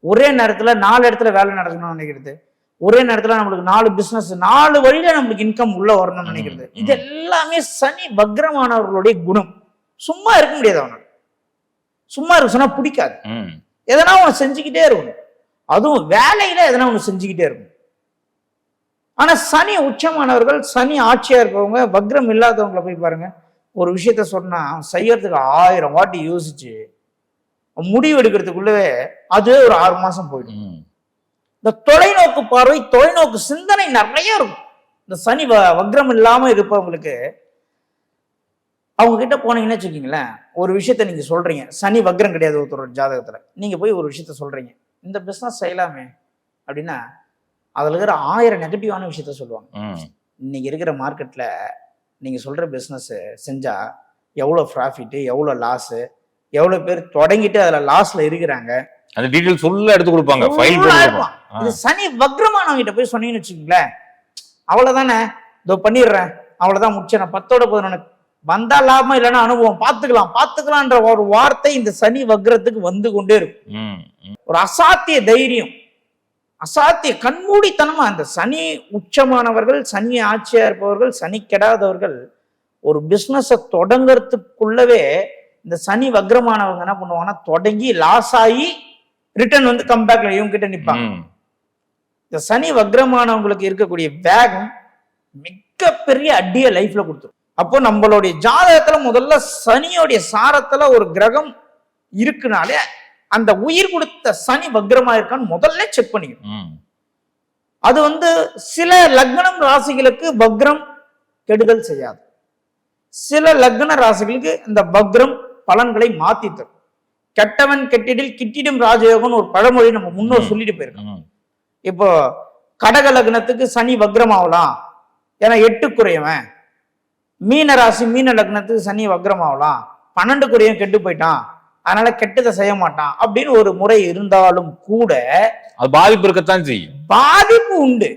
ஒரே நேரத்துல நாலு இடத்துல வேலை நடக்கணும்னு நினைக்கிறது. ஒரே நேரத்துல நம்மளுக்கு நாலு பிசினஸ் நாலு வழியில நம்மளுக்கு இன்கம் உள்ள வரணும்னு நினைக்கிறது. இது எல்லாமே சனி வக்ரமானவர்களுடைய குணம். சும்மா இருக்க முடியாது அவனால சும்மா இருக்க சொன்னா பிடிக்காது. எதனா ஒன்று செஞ்சுக்கிட்டே இருக்கணும். அதுவும் வேலையில எதனா ஒன்று செஞ்சுக்கிட்டே இருக்கணும். ஆனா சனி உச்சமானவர்கள் சனி ஆட்சியா இருப்பவங்க வக்ரம் இல்லாதவங்களை போய் பாருங்க. ஒரு விஷயத்த சொன்னா அவன் செய்யறதுக்கு ஆயிரம் வாட்டி யோசிச்சு முடிவு எடுக்கிறதுக்குள்ளவே அதுவே ஒரு ஆறு மாசம் போயிடும். இந்த தொலைநோக்கு பார்வை தொலைநோக்கு சிந்தனை நிறைய இருக்கும். இந்த சனி வ- வக்ரம் இல்லாம இருப்பவங்களுக்கு அவங்க கிட்ட போனீங்கன்னு வச்சுக்கீங்களேன் ஒரு விஷயத்த நீங்க சொல்றீங்க. சனி வக்ரம் கிடையாது ஒருத்தரோட ஜாதகத்துல. நீங்க போய் ஒரு விஷயத்த சொல்றீங்க. இந்த பிசினஸ் செய்யலாமே அப்படின்னா அதுல இருக்கிற ஆயிரம் நெகட்டிவான விஷயத்த சொல்லுவாங்க. இன்னைக்கு இருக்கிற மார்க்கெட்ல நீங்க சொல்ற பிசினஸ் செஞ்சா எவ்வளோ ப்ராஃபிட் எவ்வளோ லாஸ் எவ்வளோ பேர் தொடங்கிட்டு அதுல லாஸ்ல இருக்கிறாங்க. அந்த டீடைல் சொல்ல எடுத்து கொடுப்பாங்க. இது சனி வக்ரமானவங்க கிட்ட போய் சொன்னீங்கன்னு வச்சுக்கோங்களேன். அவ்வளவுதானே? இதோ பண்ணிடுறேன். அவ்வளவுதான் முடிச்சேன் பத்தோட பதினொன்று வந்தா லாபம் இல்லைன்னா அனுபவம். பார்த்துக்கலாம். பார்த்துக்கலான்ற ஒரு வார்த்தை இந்த சனி வக்ரத்துக்கு வந்து கொண்டே இருக்கும். ஒரு அசாத்திய தைரியம். அசாத்திய கண்மூடித்தனமா அந்த சனி உச்சமானவர்கள் சனி ஆட்சியா இருப்பவர்கள் சனி கெடாதவர்கள் ஒரு பிசினஸை தொடங்கறதுக்குள்ளவே இந்த சனி வக்ரமானவங்க என்ன பண்ணுவாங்கன்னா தொடங்கி லாஸ் ஆகி ரிட்டர்ன் வந்து கம்பேக்ல இவங்க கிட்ட நிப்பாங்க ம். இந்த சனி வக்ரமானவங்களுக்கு இருக்கக்கூடிய வேகம் மிகப்பெரிய அடிய லைஃப்ல கொடுத்துரும் அப்போ நம்மளுடைய ஜாதகத்துல முதல்ல சனியோடைய சாரத்துல ஒரு கிரகம் இருக்குனாலே அந்த உயிர் கொடுத்த சனி வக்ரமா இருக்கான்னு முதல்ல செக் பண்ணிக்கணும். அது வந்து சில லக்னம் ராசிகளுக்கு வக்ரம் கெடுதல் செய்யாது. சில லக்ன ராசிகளுக்கு இந்த வக்ரம் பலன்களை மாத்தி தரும் கெட்டவன் கெட்டிடில் கிட்டிடும் ராஜயோகம்னு ஒரு பழமொழி நம்ம முன்னோர். சொல்லிட்டு போயிருக்கோம். இப்போ கடக லக்னத்துக்கு சனி வக்ரம் ஆகலாம் ஏன்னா எட்டு குறையவன். மீன ராசி மீன லக்னத்துக்கு சனி வக்ரம் ஆகலாம் பன்னெண்டு குறையவன் கெட்டு போயிட்டான். அதனால கெட்டதை செய்ய மாட்டான் அப்படின்னு ஒரு முறை இருந்தாலும் கூட அது பாதிப்பு இருக்கத்தான் செய்யும். பாதிப்பு உண்டு.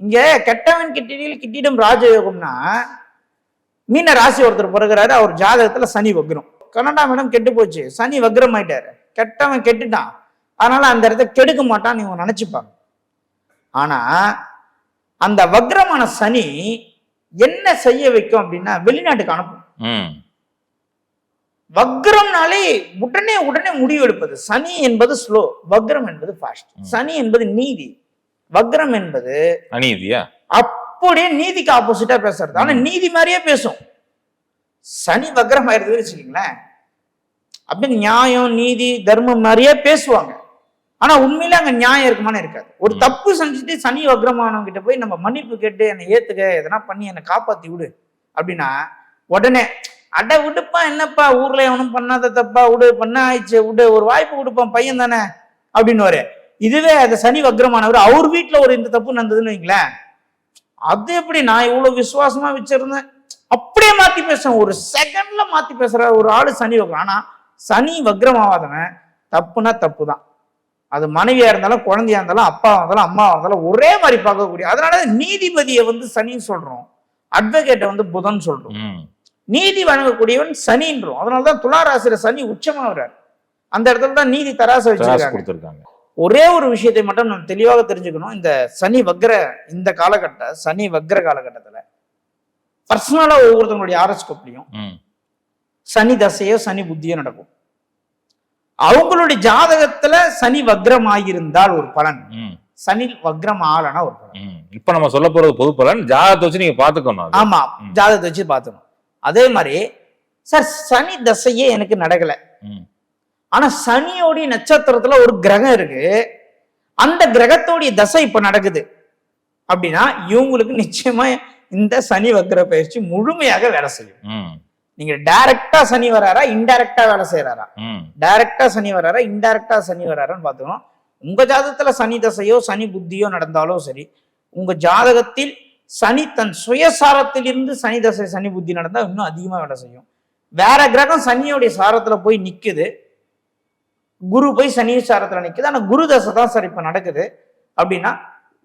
இங்க கெட்டவன் கிட்டிடில் கிட்டிடும் ராஜயோகம்னா மீன ராசி ஒருத்தர் பிறகுறாரு அவர் ஜாதகத்துல சனி வக்ரம். கனடா மேடம் கெட்டு போச்சு சனி வக்ரம் ஆயிட்டாரு. கெட்டவன் கெட்டுட்டான். அதனால அந்த இடத்த கெடுக்க மாட்டான்னு இவங்க நினைச்சுப்பாங்க. ஆனா அந்த வக்ரமான சனி என்ன செய்ய வைக்கும் அப்படின்னா வெளிநாட்டுக்கு அனுப்பும். ம். வக்ரம்னாலே உடனே உடனே முடிவு எடுப்பது சனி என்பது ஸ்லோ வக்ரம் என்பது ஃபாஸ்ட். சனி என்பது நீதி. வக்ரம் என்பது அநீதியா? அப்படியே நீதிக்கு ஆப்போசிட்டா பேசுறது. ஆனா. நீதி மாதிரியே பேசும். சனி வக்ரம் ஆயிருதுன்னு வச்சுக்கீங்களேன். அப்படியே நியாயம் நீதி தர்மம் மாதிரியே பேசுவாங்க. ஆனா உண்மையில அங்க நியாயம் இருக்குமான்னு இருக்காது. ஒரு. தப்பு செஞ்சுட்டு சனி வக்ரமானவங்க கிட்ட போய் நம்ம மன்னிப்பு கேட்டு என்னை ஏத்துக்க எதனா பண்ணி என்னை காப்பாத்தி விடு. அப்படின்னா உடனே அட விடுப்பா என்னப்பா ஊர்ல எவனும் பண்ணாத தப்பா விடு பண்ண ஆயிடுச்சு விடு ஒரு வாய்ப்பு கொடுப்பான் பையன் தானே அப்படின்னு இதுவே அந்த சனி வக்ரமானவர் அவர் வீட்டில் ஒரு இந்த தப்பு நடந்ததுன்னு வைங்களேன். அது எப்படி நான் இவ்வளவு விசுவாசமா வச்சிருந்தேன்? அப்படியே மாத்தி பேசுறேன் ஒரு செகண்ட்ல மாத்தி பேசுற ஒரு ஆளு சனி வக்ரம். ஆனா சனி வக்ரமாவாதவன் தப்புனா தப்பு தான் அது மனைவியா இருந்தாலும் குழந்தையா இருந்தாலும் அப்பாவா இருந்தாலும் அம்மாவா இருந்தாலும் ஒரே மாதிரி பார்க்கக்கூடிய அதனால நீதிபதியை வந்து சனின்னு சொல்றோம். அட்வொகேட்டை வந்து புதன் சொல்றோம். நீதி வழங்கக்கூடியவன் சனின்றோம். அதனாலதான் துளாராசிர சனி உச்சமாகிறார். அந்த இடத்துல தான் நீதி தராசு வச்சிருக்காங்க. ஒரே ஒரு விஷயத்தை மட்டும் நம்ம தெளிவாக தெரிஞ்சுக்கணும். இந்த சனி வக்ர இந்த காலகட்ட சனி வக்ர காலகட்டத்துல பர்சனலா ஒவ்வொருத்தவங்களுடைய ஆரஸ்கோப்லையும் சனி தசையோ சனி புத்தியோ நடக்கும். அவங்களுடைய ஜாதகத்துல சனி வக்ரம் ஆகியிருந்தால் ஒரு பலன். சனி வக்ரம் ஆகலனா ஒரு பலன். இப்ப நம்ம சொல்ல போறது பொது பலன் ஜாதகத்தை வச்சு நீங்க பாத்துக்கணும். ஆமா. ஜாதகத்தை வச்சு பார்த்தணும் அதே மாதிரி சார் சனி தசையே எனக்கு நடக்கல. ஆனா சனியோடைய நட்சத்திரத்துல ஒரு கிரகம் இருக்கு. அந்த கிரகத்தோடைய தசை இப்ப நடக்குது. அப்படின்னா இவங்களுக்கு நிச்சயமா இந்த சனி வக்ர பயிற்சி முழுமையாக வேலை செய்யும். நீங்க டைரக்டா சனி வராரா இன்டைரக்டா வேலை செய்யறாரா? டைரக்டா சனி வராரா இன்டைரக்டா சனி வராரான்னு பார்த்துக்கணும். உங்க ஜாதகத்துல சனி தசையோ சனி புத்தியோ நடந்தாலும் சரி உங்க ஜாதகத்தில் சனி தன் சுயசாரத்தில் இருந்து சனி தசை சனி புத்தி நடந்தா இன்னும் அதிகமா வேலை செய்யும். வேற கிரகம் சனியோடைய சாரத்துல போய் நிக்குது. குரு போய் சனி சாரத்துல நிக்குது. ஆனா குரு தசை தான் சார் இப்ப நடக்குது. அப்படின்னா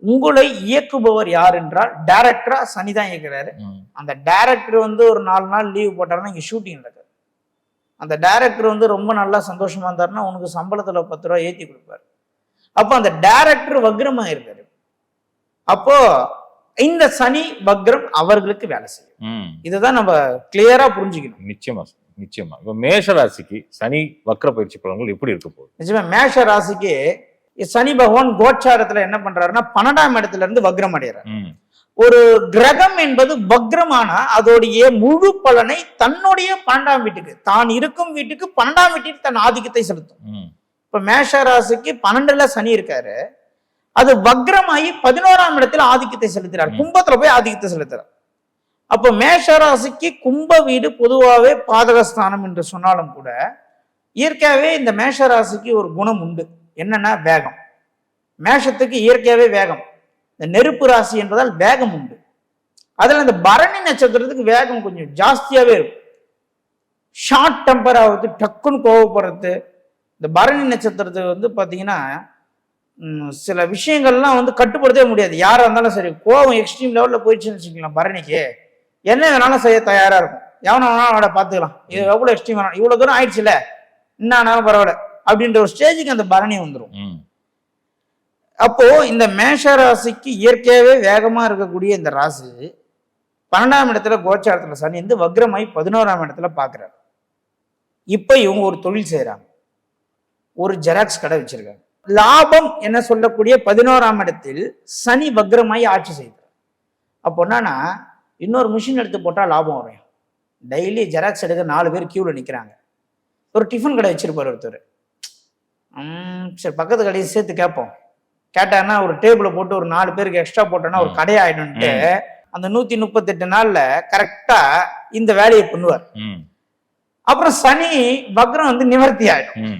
உங்களை இயக்குபவர் யார் என்றால் டைரக்டரா சனி தான் இயக்குறாரு. அந்த டைரக்டர் வந்து ஒரு நாலு நாள் லீவ் போட்டாருன்னா இங்க ஷூட்டிங் நடக்குது. அந்த டைரக்டர் வந்து ரொம்ப நல்லா சந்தோஷமா இருந்தாருன்னா உனக்கு சம்பளத்துல பத்து ரூபா ஏத்தி கொடுப்பாரு. அப்போ அந்த டைரக்டர் வக்ரமா இருக்காரு. அப்போ இந்த சனி வக்ரம் அவர்களுக்கு வேலை செய்யும். இதுதான் நம்ம கிளியரா புரிஞ்சுக்கணும். நிச்சயமா நிச்சயமா. இப்ப மேஷ ராசிக்கு சனி வக்ர பயிற்சி பலன்கள் எப்படி இருக்க போகுது? நிஜமா மேஷ ராசிக்கு சனி பகவான் கோச்சாரத்துல என்ன பண்றாருன்னா பன்னெண்டாம் இடத்துல இருந்து வக்ரம் அடைகிறார் ஒரு கிரகம் என்பது வக்ரமானா அதோடைய முழு பலனை தன்னுடைய பன்னெண்டாம் வீட்டுக்கு தான் இருக்கும் வீட்டுக்கு பன்னெண்டாம் வீட்டுக்கு தன் ஆதிக்கத்தை செலுத்தும். இப்ப மேஷ ராசிக்கு பன்னெண்டுல சனி இருக்காரு. அது வக்ரமாகி பதினோராம் இடத்துல ஆதிக்கத்தை செலுத்துறார். கும்பத்துல போய் ஆதிக்கத்தை செலுத்துறார். அப்போ மேஷ ராசிக்கு கும்ப வீடு பொதுவாகவே பாதகஸ்தானம் என்று சொன்னாலும் கூட இயற்கையாகவே இந்த மேஷ ராசிக்கு ஒரு குணம் உண்டு. என்னன்னா வேகம். மேஷத்துக்கு இயற்கையாகவே வேகம். இந்த நெருப்பு ராசி என்பதால் வேகம் உண்டு. அதுல இந்த பரணி நட்சத்திரத்துக்கு வேகம் கொஞ்சம் ஜாஸ்தியாவே இருக்கும். ஷார்ட் டெம்பர் ஆகுது டக்குன்னு கோவப்படுறது. இந்த பரணி நட்சத்திரத்துக்கு வந்து பாத்தீங்கன்னா ம், சில விஷயங்கள்லாம் வந்து கட்டுப்படுத்தவே முடியாது. யாரா இருந்தாலும் சரி கோவம் எக்ஸ்ட்ரீம் லெவல்ல போயிடுச்சுன்னு வச்சுக்கலாம் பரணிக்கு. என்ன வேணாலும் செய்ய தயாரா இருக்கும். எவனை வேணாலும் அவட பாத்துக்கலாம் இது எவ்வளவு எக்ஸ்ட்ரீம் வேணாலும். இவ்வளவு தூரம் ஆயிடுச்சுல என்ன ஆனாலும் பரவாயில்ல. அப்படின்ற ஒரு ஸ்டேஜுக்கு அந்த பரணி வந்துடும் அப்போ இந்த மேஷ ராசிக்கு இயற்கையாகவே வேகமா இருக்கக்கூடிய இந்த ராசி பன்னெண்டாம் இடத்துல கோச்சாரத்துல சனி வந்து வக்ரமாய் பதினோராம் இடத்துல பாக்குறாரு. இப்ப இவங்க ஒரு தொழில் செய்றாங்க. ஒரு ஜெராக்ஸ் கடை வச்சிருக்காங்க. லாபம் என்ன சொல்லக்கூடிய பதினோராம் இடத்தில் சனி வக்ரமாய் ஆட்சி செய்கிறார் அப்போ என்னன்னா இன்னொரு மிஷின் எடுத்து போட்டா லாபம் வரும். டெய்லி ஜெராக்ஸ் எடுக்க நாலு பேர் கியூல நிக்கிறாங்க. ஒரு டிஃபன் கடை வச்சிருப்பாரு ஒருத்தர். ம், சரி பக்கத்து கடையை சேர்த்து கேட்போம். கேட்டான்னா ஒரு டேபிள போட்டு ஒரு நாலு பேருக்கு எக்ஸ்ட்ரா போட்டோன்னா ஒரு. கடையாயிடும்ட்டு அந்த நூத்தி முப்பத்தெட்டு நாள்ல கரெக்டா இந்த வேலையை பண்ணுவார். அப்புறம் சனி வக்ரம் வந்து நிவர்த்தி ஆயிடும்.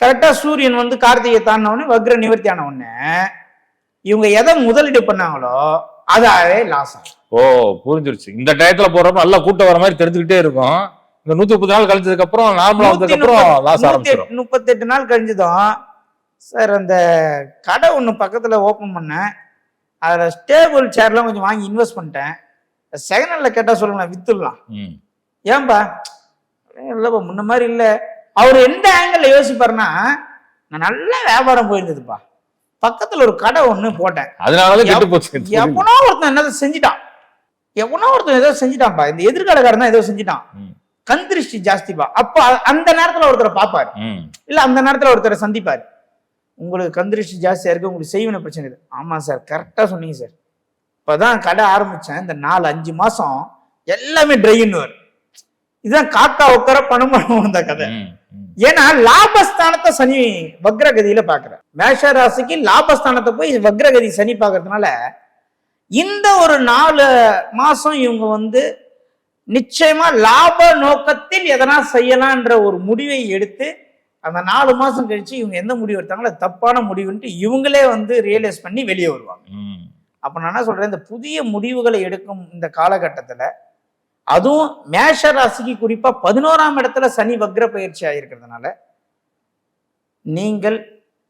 ம் கரெக்டா சூரியன் வந்து கார்த்திகை தாண்டின உடனே வக்ர நிவர்த்தி ஆன உடனே இவங்க எதை முதலீடு பண்ணாங்களோ அதாவே லாஸ் ஆகும் ஓ புரிஞ்சிருச்சு. இந்த டயத்துல போறப்ப நல்லா கூட்டம் வர மாதிரி தெரிஞ்சுக்கிட்டே இருக்கும். இந்த நூத்தி முப்பது நாள் கழிச்சதுக்கு அப்புறம் நார்மலா வந்ததுக்கு அப்புறம் லாஸ் ஆரம்பிச்சிடும் நூத்தி முப்பத்தெட்டு நாள் கழிஞ்சதும் சார் அந்த கடை ஒன்று பக்கத்துல ஓப்பன் பண்ணேன். அதுல ஸ்டேபிள் சேர்லாம் கொஞ்சம் வாங்கி இன்வெஸ்ட் பண்ணிட்டேன். செகண்ட் ஹேண்ட்ல கேட்டா சொல்லுங்க வித்துடலாம். ம். ஏன்பா? இல்லப்பா முன்ன மாதிரி இல்ல. அவர் எந்த ஆங்கிள் யோசிப்பாருன்னா நான் நல்ல வியாபாரம் போயிருந்ததுப்பா. பக்கத்துல ஒரு கடை ஒண்ணு போட்டேன். புரியுது. எவனோ ஒருத்தன் என்னதை செஞ்சுட்டான். எவனோ ஒருத்தன் ஏதோ செஞ்சுட்டான்ப்பா இந்த எதிர்காலக்காரன் தான் ஏதோ செஞ்சுட்டான். ம். கண் திருஷ்டி ஜாஸ்திப்பா. அப்ப அந்த நேரத்துல ஒருத்தரை பார்ப்பாரு. ம். இல்ல அந்த நேரத்துல ஒருத்தரை சந்திப்பாரு. உங்களுக்கு கண் திருஷ்டி ஜாஸ்தியா இருக்கு உங்களுக்கு செய்வன பிரச்சனை இருக்கு ஆமா சார் கரெக்டா சொன்னீங்க சார். இப்பதான் கடை ஆரம்பிச்சேன். இந்த நாலு அஞ்சு மாசம் எல்லாமே ட்ரைன்னு இதுதான் காக்கா உட்கார பணம் பணம் வந்த கதை. ஏன்னா லாபஸ்தானத்தை சனி வக்ரகதியில பாக்குற மேஷ ராசிக்கு லாபஸ்தானத்தை போய் வக்ரகதி சனி பாக்குறதுனால இந்த ஒரு நாலு மாசம் இவங்க வந்து நிச்சயமா லாப நோக்கத்தில் எதனா செய்யலான்ற ஒரு முடிவை எடுத்து அந்த நாலு மாசம் கழிச்சு இவங்க எந்த முடிவு எடுத்தாங்களோ தப்பான முடிவுன்ட்டு இவங்களே வந்து ரியலைஸ் பண்ணி வெளியே வருவாங்க. அப்ப நான் என்ன சொல்றேன் இந்த புதிய முடிவுகளை எடுக்கும் இந்த காலகட்டத்துல அதுவும் மேஷ ராசிக்கு குறிப்பா பதினோராம் இடத்துல சனி வக்ர பயிற்சி ஆகிருக்கிறதுனால நீங்கள்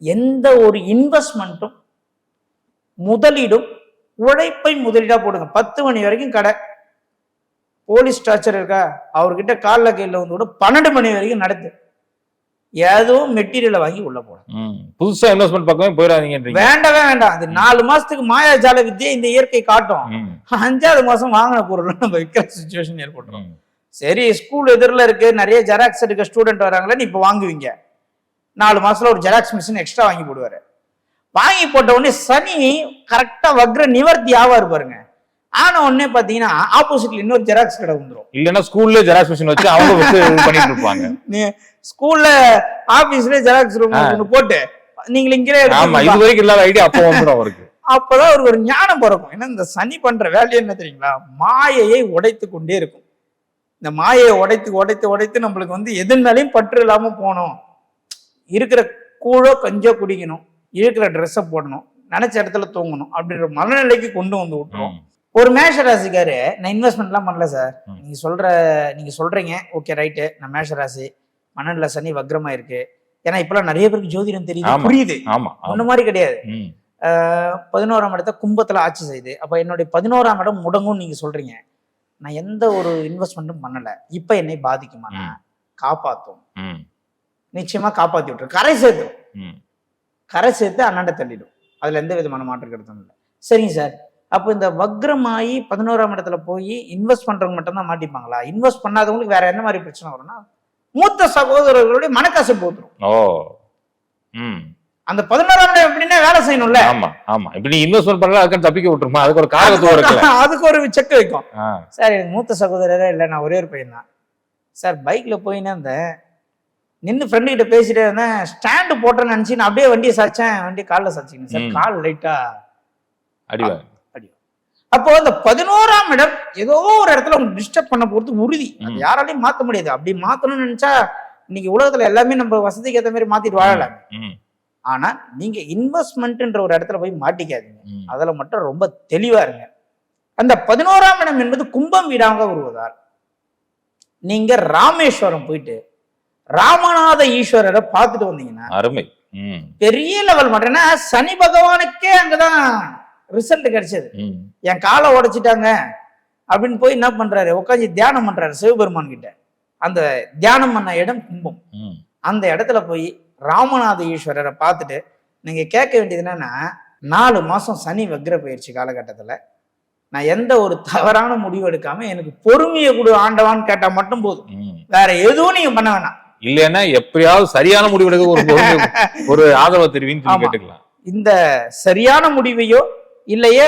எந்த ஒரு இன்வெஸ்ட்மெண்ட்டும் முதலீடும் உழைப்பை முதலீடாக போடுங்க. பத்து மணி வரைக்கும் கடை. போலீஸ் ஸ்டாச்சர் இருக்கா? அவர்கிட்ட காலில் கையில் வந்து கூட பன்னெண்டு மணி வரைக்கும் நடத்து ஏதோ மெட்டீரியலை வாங்கி உள்ள போடும் ம். புதுசா இன்வெஸ்ட்மெண்ட் பக்கமே போயிடாதீங்கன்றீங்க வேண்டவே வேண்டாம். அது நாலு மாசத்துக்கு மாயாஜால வித்தியை இந்த இயற்கை காட்டும். அஞ்சாவது மாசம் வாங்கின பொருள் நம்ம விற்கிற சுச்சுவேஷன் ஏற்பட்டுரும். ம். சரி ஸ்கூல் எதிரில் இருக்கு. நிறைய ஜெராக்ஸ் எடுக்க ஸ்டூடெண்ட் வராங்களே நீ இப்போ வாங்குவீங்க. நாலு மாசத்துல ஒரு ஜெராக்ஸ் மிஷின் எக்ஸ்ட்ரா வாங்கி போடுவாரு. வாங்கி போட்ட உடனே சனி கரெக்டா வக்ர நிவர்த்தி ஆவாரு பாருங்க. ஆன உடனே பாத்தீங்கன்னா ஆப்போசிட்ல இன்னொரு ஜெராக்ஸ் கடை வந்துரும். இல்லைன்னா ஸ்கூல்ல ஜெராக்ஸ் மிஷின் வச்சு அவங்க வச்சு இது பண்ணிட்டு இருப்பாங்க. நீ ஸ்கூல்ல ஆபீஸ்ல ஜெராக்ஸ் ரூம் ஒன்று போட்டு நீங்கள் இங்கே ஆமா இது வரைக்கும் இல்லாத ஐடியா அப்போ வந்துடும் அவருக்கு. அப்பதான் அவருக்கு ஒரு ஞானம் பிறக்கும். ஏன்னா இந்த சனி பண்ற வேலை என்ன தெரியுங்களா? மாயையை உடைத்து கொண்டே இருக்கும். இந்த மாயையை உடைத்து உடைத்து உடைத்து நம்மளுக்கு வந்து எது மேலேயும் பற்று இல்லாம போகணும். இருக்கிற கூழோ கஞ்சோ குடிக்கணும். இருக்கிற ட்ரெஸ்ஸை போடணும். நினைச்ச இடத்துல தூங்கணும். அப்படின்ற மனநிலைக்கு கொண்டு வந்து விட்டுரும். ஒரு மேஷ ராசிக்காரு நான் இன்வெஸ்ட்மெண்ட்லாம் பண்ணல சார். நீங்க சொல்ற நீங்க சொல்றீங்க. ஓகே ரைட்டு நான் மேஷ ராசி. பன்னெண்டுல சனி வக்ரமா இருக்கு. ஏன்னா இப்பெல்லாம் நிறைய பேருக்கு ஜோதிடம் தெரியுது. புரியுது. ஆமா மாதிரி கிடையாது. பதினோராம் இடத்த கும்பத்துல ஆட்சி செய்யுது அப்ப என்னுடைய பதினோராம் இடம் முடங்கும் நீங்க சொல்றீங்க. நான் எந்த ஒரு இன்வெஸ்ட்மெண்ட்டும் பண்ணல. இப்ப என்னை பாதிக்குமா. காப்பாத்தும். நிச்சயமா காப்பாத்தி விட்டுரும். கரை சேர்த்துரும். கரை சேர்த்து அண்ணாண்ட தள்ளிடும். அதுல எந்த விதமான மாற்று கருத்தும் இல்லை. சரிங்க சார் அப்போ இந்த வக்ரமாயி பதினோராம் இடத்துல போய் இன்வெஸ்ட் பண்றவங்க மட்டும்தான் மாட்டிப்பாங்களா? இன்வெஸ்ட் பண்ணாதவங்களுக்கு வேற என்ன மாதிரி பிரச்சனை வரும்னா மூத்த சகோதரர்களுடைய மனக்கசப்பு போத்துரும். ஓ. ம். அந்த பதினோராம் இடம் எப்படின்னா வேலை செய்யணும்ல? ஆமா ஆமா. இப்ப நீ இன்வெஸ்ட்மெண்ட் பண்ணல அதுக்கு தப்பிக்க விட்டுருமா? அதுக்கு ஒரு இருக்குல்ல அதுக்கு ஒரு செக் வைக்கும். சார் எனக்கு மூத்த சகோதரரே இல்லை நான் ஒரே ஒரு பையன் தான் சார் பைக்கில் போயின்னு இருந்தேன் நின்று ஃப்ரெண்டு கிட்ட பேசிட்டே இருந்தேன் ஸ்டாண்டு போட்டேன்னு நினச்சி நான் அப்படியே வண்டியை சாச்சேன் வண்டி காலில் சாச்சிங்க சார். கால் லைட்டா அடிவா அப்போ அந்த பதினோராம் இடம் ஏதோ ஒரு இடத்துல உங்களுக்கு டிஸ்டர்ப் பண்ண போறது உறுதி அது. யாராலையும் மாற்ற முடியாது அப்படி மாற்றணும்னு நினைச்சா இன்னைக்கு உலகத்துல எல்லாமே நம்ம வசதிக்கு ஏற்ற மாதிரி மாத்திட்டு வாழலாம். ஆனா நீங்க இன்வெஸ்ட்மெண்ட்ன்ற ஒரு இடத்துல போய் மாட்டிக்காதீங்க. அதுல மட்டும் ரொம்ப தெளிவா இருங்க அந்த பதினோராம் இடம் என்பது கும்பம் வீடாக வருவதால் நீங்க ராமேஸ்வரம் போயிட்டு ராமநாத ஈஸ்வரரை பார்த்துட்டு வந்தீங்கன்னா அருமை. பெரிய லெவல் மட்டும்னா சனி பகவானுக்கே அங்கதான் ரிசல்ட் கிடைச்சது. என் காலை உடைச்சிட்டாங்க அப்படின்னு போய் என்ன பண்றாரு உட்காந்து தியானம் பண்றாரு சிவபெருமான் கிட்ட அந்த தியானம் பண்ண இடம் கும்பம். அந்த இடத்துல போய் ராமநாத ஈஸ்வரரை பார்த்துட்டு நீங்க கேட்க வேண்டியது என்னன்னா நாலு மாசம் சனி வக்ர பயிற்சி காலகட்டத்துல நான் எந்த ஒரு தவறான முடிவு எடுக்காம எனக்கு பொறுமையை கொடு ஆண்டவான்னு கேட்டா மட்டும் போதும். வேற எதுவும் நீங்க பண்ண வேணாம் இல்லைன்னா எப்படியாவது சரியான முடிவெடுக்க ஒரு பொறுமை- ஒரு ஆதரவு தெரிவின்னு. கேட்டுக்கலாம் இந்த சரியான முடிவையோ இல்லையே?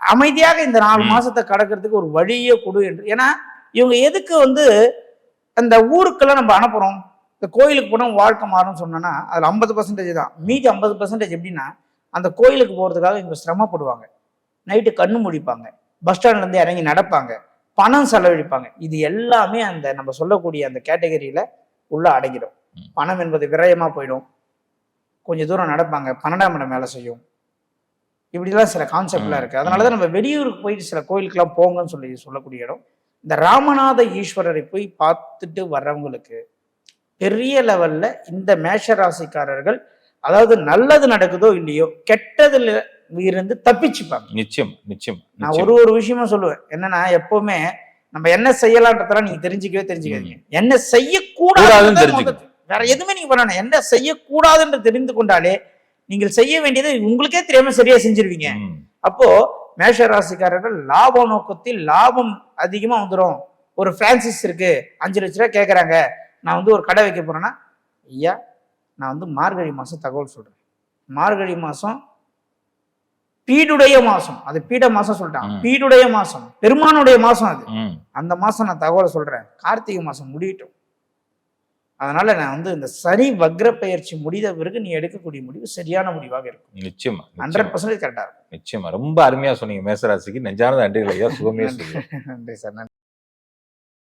அமைதியாக இந்த நாலு. மாசத்தை கடக்கிறதுக்கு ஒரு வழியே கொடு என்று. ஏன்னா இவங்க எதுக்கு வந்து அந்த ஊருக்கெல்லாம் நம்ம அனுப்புறோம்? இந்த கோயிலுக்கு போனால் வாழ்க்கை மாறும்னு சொன்னோன்னா அதில் ஐம்பது பர்சன்டேஜ் தான். மீதி ஐம்பது பர்சன்டேஜ் எப்படின்னா அந்த கோயிலுக்கு போகிறதுக்காக இவங்க சிரமப்படுவாங்க. நைட்டு கண்ணு முடிப்பாங்க. பஸ் ஸ்டாண்ட்லேருந்து இறங்கி நடப்பாங்க. பணம் செலவழிப்பாங்க. இது எல்லாமே அந்த நம்ம சொல்லக்கூடிய அந்த கேட்டகரியில உள்ள அடங்கிடும். பணம் என்பது விரயமா போயிடும். கொஞ்சம் தூரம் நடப்பாங்க. பன்னெண்டாம் இடம் வேலை செய்யும். இப்படிலாம் சில கான்செப்ட்லாம் ம். இருக்கு. அதனால தான் நம்ம வெளியூருக்கு போயிட்டு சில கோயிலுக்கெல்லாம் போங்கன்னு சொல்லி சொல்லக்கூடிய இடம். இந்த ராமநாத ஈஸ்வரரை போய் பார்த்துட்டு வர்றவங்களுக்கு பெரிய லெவல்ல இந்த மேஷ ராசிக்காரர்கள் அதாவது நல்லது நடக்குதோ இல்லையோ கெட்டதுல இருந்து தப்பிச்சுப்பாங்க. நிச்சயம் நிச்சயம் நான். ஒரு ஒரு விஷயமா சொல்லுவேன். என்னன்னா எப்பவுமே நம்ம என்ன செய்யலான்றதெல்லாம் நீங்க தெரிஞ்சுக்கவே தெரிஞ்சுக்காதீங்க. என்ன கூடாதுன்னு செய்யக்கூடாதுன்னு தெரிஞ்சுக்கணும். வேற எதுவுமே நீங்க பண்ணணும் என்ன செய்யக்கூடாதுன்னு தெரிந்து கொண்டாலே நீங்கள் செய்ய வேண்டியதை உங்களுக்கே தெரியாம சரியா செஞ்சிருவீங்க. அப்போ மேஷ ராசிக்காரர்கள் லாப நோக்கத்தில் லாபம் அதிகமா வந்துடும் ஒரு பிரான்சிஸ் இருக்கு அஞ்சு லட்ச ரூபாய் கேட்கறாங்க நான் வந்து ஒரு கடை வைக்க போறேன்னா ஐயா நான் வந்து மார்கழி மாசம் தகவல் சொல்றேன். மார்கழி மாசம் பீடுடைய மாசம். அது பீட மாசம் சொல்லிட்டான். பீடுடைய மாசம். பெருமானுடைய மாசம் அது. அந்த மாசம் நான் தகவலை சொல்றேன். கார்த்திகை மாசம் முடியட்டும். அதனால நான் வந்து இந்த சனி வக்ர பயிற்சி முடிந்த பிறகு நீ எடுக்கக்கூடிய முடிவு சரியான முடிவாக இருக்கும். நிச்சயமா ஹண்ட்ரட் பர்சன்டேஜ் கரெக்டா இருக்கும். நிச்சயமா ரொம்ப அருமையா சொன்னீங்க மேசராசிக்கு. நெஞ்சானது நன்றிகள் ஐயா. சுகமே. நன்றி சார். நன்றி.